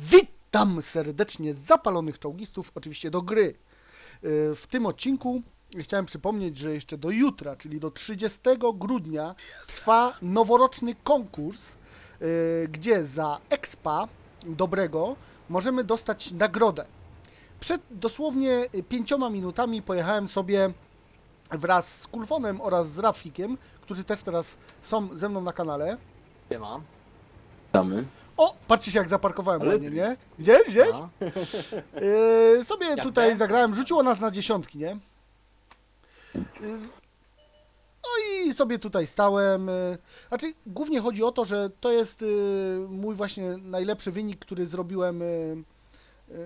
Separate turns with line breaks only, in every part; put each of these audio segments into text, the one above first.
Witam serdecznie zapalonych czołgistów, oczywiście do gry. Yy, W tym odcinku chciałem przypomnieć, że jeszcze do jutra, czyli do 30 grudnia trwa noworoczny konkurs, yy, gdzie za expa dobrego możemy dostać nagrodę. Przed dosłownie pięcioma minutami pojechałem sobie wraz z Kulfonem oraz z Rafikiem, którzy też teraz są ze mną na kanale.
Siema.
Witamy.
O, patrzcie się jak zaparkowałem
Ale-
ładnie, nie? Gdzieś?
No.
Yy, sobie tutaj zagrałem, rzuciło nas na dziesiątki, nie? Yy, no i sobie tutaj stałem. yy, Znaczy, głównie chodzi o to, że to jest yy, mój właśnie najlepszy wynik, który zrobiłem. yy,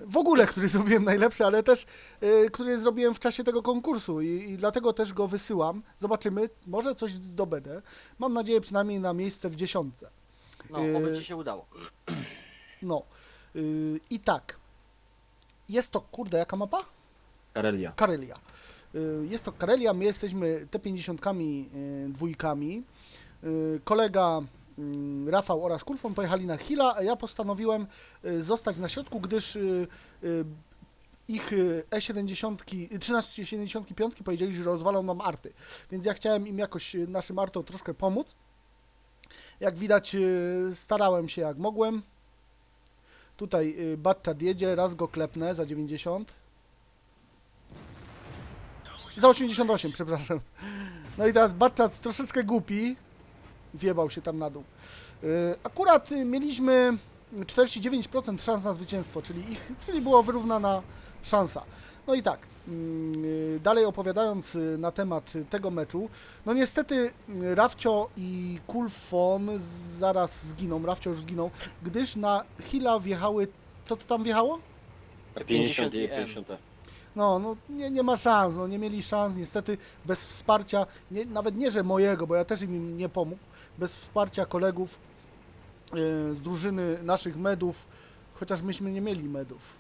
W ogóle, który zrobiłem najlepszy, ale też yy, który zrobiłem w czasie tego konkursu i, i dlatego też go wysyłam. Zobaczymy, może coś zdobędę. Mam nadzieję przynajmniej na miejsce w dziesiątce.
No,
Yy,
oby ci się udało.
No yy, i tak. Jest to, kurde, jaka mapa?
Karelia.
Karelia. Y, Jest to Karelia, my jesteśmy T50 y, dwójkami. Y, Kolega y, Rafał oraz Kulfon pojechali na Hila, a ja postanowiłem y, zostać na środku, gdyż y, y, ich y, E70, y, 1375 powiedzieli, że rozwalą nam arty. Więc ja chciałem im jakoś y, naszym artom troszkę pomóc. Jak widać, y, starałem się jak mogłem. Tutaj y, Batchat jedzie, raz go klepnę za 90. Za 88, przepraszam. No i teraz Batchat troszeczkę głupi. Wjebał się tam na dół. Yy, Akurat y, mieliśmy 49% szans na zwycięstwo, czyli, ich, czyli była wyrównana szansa. No i tak, mm, dalej opowiadając y, na temat tego meczu, no niestety y, Rafcio i Kulfon zaraz zginą, Rafcio już zginął, gdyż na Hila wjechały, co to tam wjechało?
50 i
50
50.
No, no nie, nie ma szans, no nie mieli szans, niestety bez wsparcia, nie, nawet nie, że mojego, bo ja też im nie pomógł, bez wsparcia kolegów z drużyny naszych medów, chociaż myśmy nie mieli medów,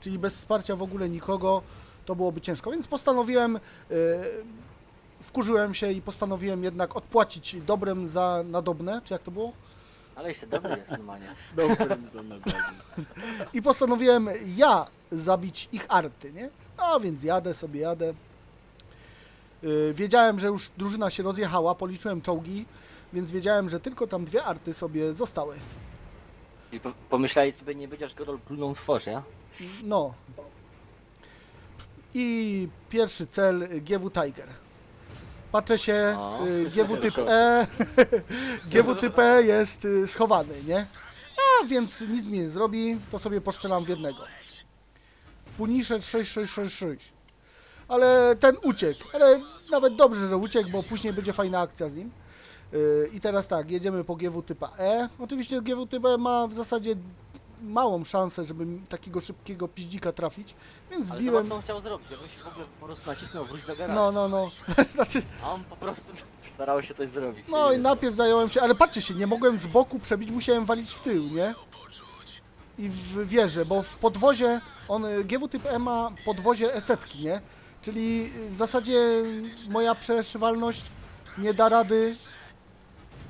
czyli bez wsparcia w ogóle nikogo, to byłoby ciężko, więc postanowiłem, e, wkurzyłem się i postanowiłem jednak odpłacić dobrem za nadobne, czy jak to było?
Ale jeszcze dobry jest normalnie.
Dobrym to na
I postanowiłem ja zabić ich arty, nie? No więc jadę sobie, jadę. Yy, wiedziałem, że już drużyna się rozjechała, policzyłem czołgi, więc wiedziałem, że tylko tam dwie arty sobie zostały.
I po, pomyślałeś sobie, nie będziesz go plunął tworze,
No. I pierwszy cel y, GW Tiger. Patrzę się,
O.
y, GW typ E, GW typ E jest y, schowany, nie? A więc nic mi nie zrobi, to sobie poszczelam w jednego. Punisher 6666. Ale ten uciekł, ale nawet dobrze, że uciekł, bo później będzie fajna akcja z nim. Y, I teraz tak, jedziemy po GW typa E. Oczywiście GW typ E ma w zasadzie małą szansę, żeby takiego szybkiego piździka trafić, więc
ale
zbiłem.
zobacz co on chciał zrobić, jakbyś w ogóle po prostu nacisnął wróć do garażu.
No, no, no. Znaczy,
A on po prostu starał się coś zrobić.
no i najpierw zająłem się, ale patrzcie się, nie mogłem z boku przebić, musiałem walić w tył, nie? I w wieżę, bo w podwozie, on, GW typ E ma podwozie esetki, nie? Czyli w zasadzie moja przeszywalność nie da rady.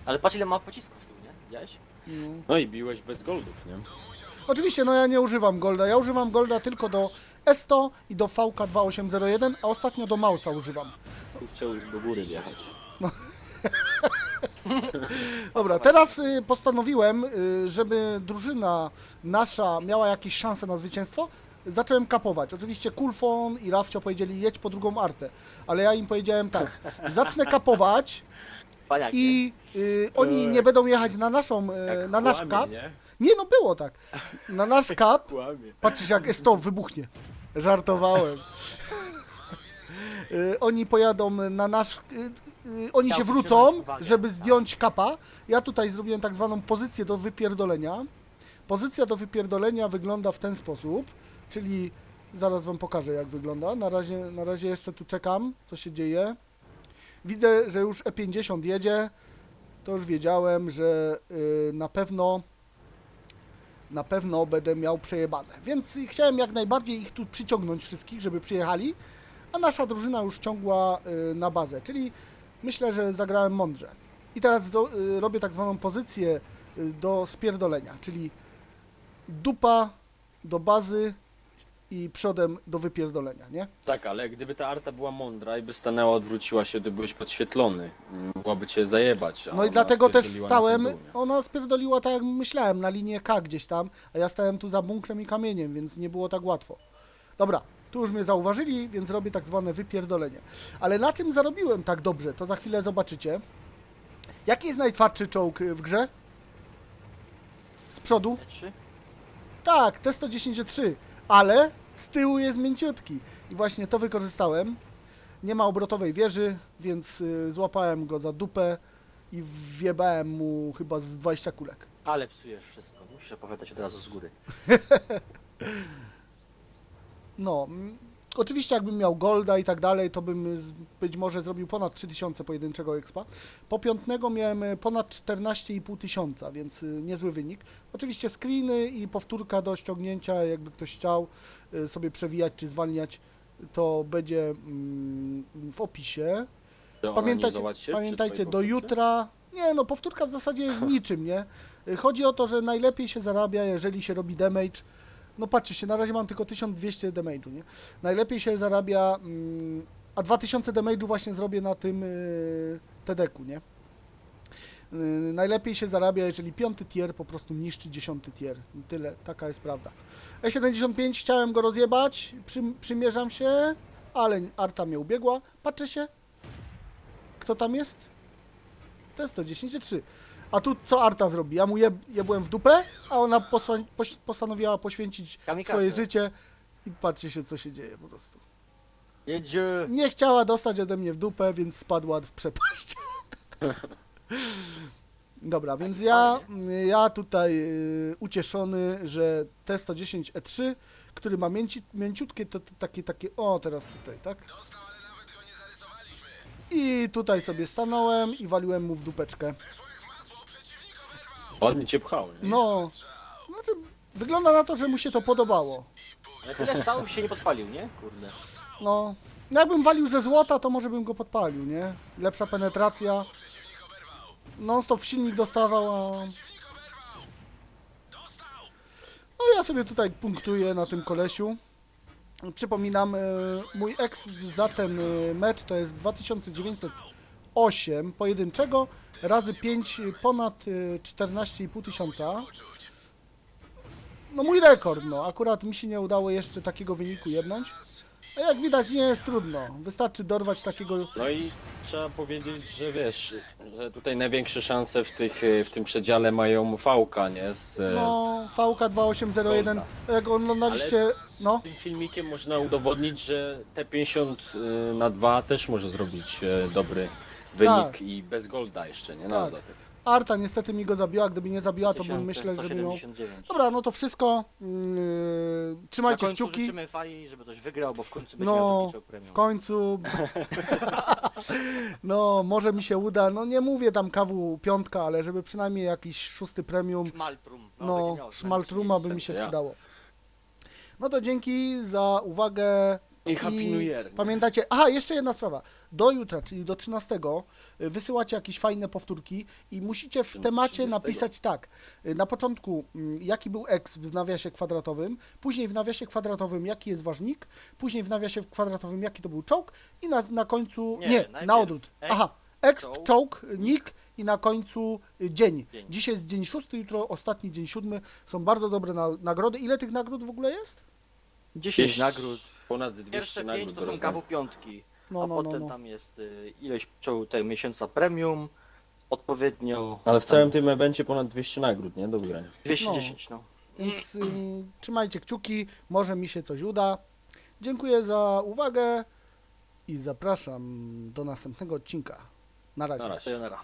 Ale patrz ile ma pocisków z tyłu, nie? Widziałeś?
No i biłeś bez goldów, nie?
Oczywiście, no ja nie używam Golda, ja używam Golda tylko do S100 i do VK2801, a ostatnio do Mausa używam.
Tu chciał do góry wjechać.
Dobra, teraz y, postanowiłem, y, żeby drużyna nasza miała jakieś szanse na zwycięstwo. Zacząłem kapować. Oczywiście Kulfon i Rafcio powiedzieli jedź po drugą artę, ale ja im powiedziałem tak, zacznę kapować i y, oni nie będą jechać na naszą, y, na nasz kap.
nie?
Nie no, było tak. Na nasz kap, patrzysz jak S100 wybuchnie. Żartowałem. Y, Oni pojadą na nasz. y, y, Oni się wrócą, żeby
tak.
zdjąć kapa. Ja tutaj zrobiłem tak zwaną pozycję do wypierdolenia. Pozycja do wypierdolenia wygląda w ten sposób, czyli zaraz wam pokażę jak wygląda. Na razie, na razie jeszcze tu czekam, co się dzieje. Widzę, że już E50 jedzie. To już wiedziałem, że y, na pewno na pewno będę miał przejebane. Więc chciałem jak najbardziej ich tu przyciągnąć wszystkich, żeby przyjechali, a nasza drużyna już ciągła y, na bazę, czyli myślę, że zagrałem mądrze. I teraz do, y, robię tak zwaną pozycję y, do spierdolenia, czyli dupa do bazy i przodem do wypierdolenia, nie?
Tak, ale gdyby ta arta była mądra i by stanęła, odwróciła się, to byłeś podświetlony. Mm, Mogłaby cię zajebać.
No i dlatego też stałem, ona spierdoliła tak jak myślałem, na linię K gdzieś tam, a ja stałem tu za bunkrem i kamieniem, więc nie było tak łatwo. Dobra, tu już mnie zauważyli, więc robię tak zwane wypierdolenie. Ale na czym zarobiłem tak dobrze, to za chwilę zobaczycie. Jaki jest najtwardszy czołg y, w grze? Z przodu? Tak, T-110-3, ale z tyłu jest mięciutki. I właśnie to wykorzystałem. Nie ma obrotowej wieży, więc y, złapałem go za dupę i wjebałem mu chyba z 20 kulek.
Ale psujesz wszystko. Musisz opowiadać od razu z góry.
No, oczywiście jakbym miał Golda i tak dalej, to bym być może zrobił ponad 3000 pojedynczego expa. Po piątnego miałem y, ponad 14,5 tysiąca, więc y, niezły wynik. Oczywiście screeny i powtórka do ściągnięcia, jakby ktoś chciał y, sobie przewijać czy zwalniać, to będzie mm, w opisie. Pamiętajcie,
się
pamiętajcie do jutra. Nie, no powtórka w zasadzie jest niczym, nie? Chodzi o to, że najlepiej się zarabia, jeżeli się robi damage. No patrzcie się, na razie mam tylko 1200 damage'u, nie? Najlepiej się zarabia, mm, a 2000 damage'u właśnie zrobię na tym yy, TD-ku, nie? Yy, najlepiej się zarabia, jeżeli piąty tier po prostu niszczy dziesiąty tier. Tyle, taka jest prawda. E75 chciałem go rozjebać, przym, przymierzam się, ale Arta mnie ubiegła. Patrzę się, kto tam jest? To jest 110-3. A tu co Arta zrobi? Ja mu jeb, jebłem w dupę, a ona posła, poś, postanowiła poświęcić
Kamikaze.
swoje życie i patrzcie się, co się dzieje po prostu.
Jedzie!
Nie chciała dostać ode mnie w dupę, więc spadła w przepaść. Dobra, więc ja, ja tutaj y, ucieszony, że T110E3, który ma mięci, mięciutkie, to, to takie, takie, o teraz tutaj, tak? I tutaj sobie stanąłem i waliłem mu w dupeczkę.
Ładnie cię pchał, nie?
No, znaczy, wygląda na to, że mu się to podobało.
Ale tyle strzałów się nie podpalił, nie? Kurde.
No, no jakbym walił ze złota, to może bym go podpalił, nie? Lepsza penetracja. Non stop silnik dostawał, a... No ja sobie tutaj punktuję na tym kolesiu. Przypominam, e, mój eks za ten e, mecz to jest 2908 pojedynczego razy 5 ponad e, 14,5 tysiąca. No mój rekord, no. Akurat mi się nie udało jeszcze takiego wyniku jednąć. A jak widać nie jest trudno. Wystarczy dorwać takiego...
No i trzeba powiedzieć, że wiesz, że tutaj największe szanse w, tych, w tym przedziale mają Fałka, nie? Z,
No, VK 2801. Jak oglądaliście... No,
Tym filmikiem można udowodnić, że T50 y, na 2 też może zrobić e, dobry wynik
Tak.
i bez golda jeszcze, nie? Na
Tak.
dodatek.
Arta niestety mi go zabiła. Gdyby nie zabiła, to bym myślę, że bym ją...
1179.
Dobra, no to wszystko. Yy,
Na
trzymajcie
końcu
kciuki.
życzymy Fai, żeby ktoś wygrał, bo w końcu będzie
No,
miał
W końcu. no, może mi się uda. No nie mówię tam kawu piątka, ale żeby przynajmniej jakiś szósty premium.
Szmaltrum.
No,
miał
szmaltruma by mi się przydało. No to dzięki za uwagę.
I Happy New Year. nie?
Pamiętajcie, aha, jeszcze jedna sprawa. Do jutra, czyli do 13, y, wysyłacie jakieś fajne powtórki i musicie w temacie
30.
napisać tak. y, Na początku, mm, jaki był X w nawiasie kwadratowym, później w nawiasie kwadratowym, jaki jest ważnik, później w nawiasie kwadratowym, jaki to był czołg i na, na końcu, nie,
Nie,
na odwrót.
X,
Aha, X,
czołg,
nick i na końcu y, dzień.
Dzień.
Dzisiaj jest dzień szósty, jutro ostatni dzień siódmy. Są bardzo dobre na, nagrody. Ile tych nagród w ogóle jest?
10
Gdzieś
nagród.
Ponad 200
Pierwsze
nagród
5 to są
rozdania.
kawu piątki,
No,
a
no, no,
potem
no.
tam jest y, ilość czołg tego miesiąca premium, odpowiednio
Ale w całym tym evencie ponad 200 nagród, nie? Do wygrania.
210 no.
Więc ym, trzymajcie kciuki, może mi się coś uda. Dziękuję za uwagę i zapraszam do następnego odcinka. Na razie.
Na razie.
Sayonara.